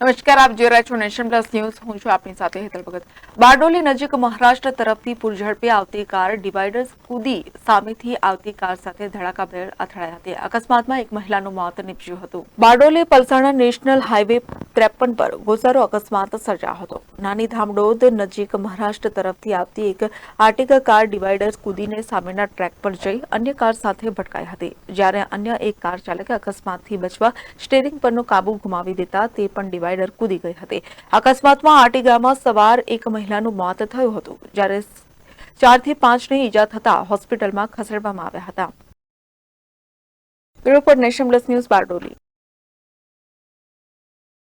નમસ્કાર, આપ જોઈ રહ્યા છો નેશન પ્લસ ન્યૂઝ. હું છું આપની સાથે હેતલ ભગત. બારડોલી નજીક મહારાષ્ટ્ર તરફથી પૂરઝડપે આવતી કાર ડિવાઈડર કૂદી સામેથી આવતી કાર સાથે ધડાકાભેર અથડાઈ હતી અકસ્માતમાં એક મહિલાનું મોત નીપજ્યું હતું. બારડોલી પલસાણા નેશનલ હાઈવે ત્રેપન પર ગોસારો અકસ્માત સર્જાયો હતો. નાની ધામડોદ નજીક મહારાષ્ટ્ર તરફથી આવતી એક આર્ટિગા કાર ડિવાઈડર કૂદીને સામેના ટ્રેક પર જઈ અન્ય કાર સાથે ભટકાઈ હતી. જ્યારે અન્ય એક કાર ચાલકે અકસ્માતથી બચવા સ્ટેરિંગ પરનો કાબુ ગુમાવી દેતા તે પણ ડિવાઈડર કૂદી ગઈ હતી. અકસ્માતમાં આર્ટિગામાં સવાર એક મહિલાનું મોત થયું હતું, જ્યારે ચારથી પાંચને ઈજા થતા હોસ્પિટલમાં ખસેડવામાં આવ્યા હતા. Bureau nation plus news Bardoli.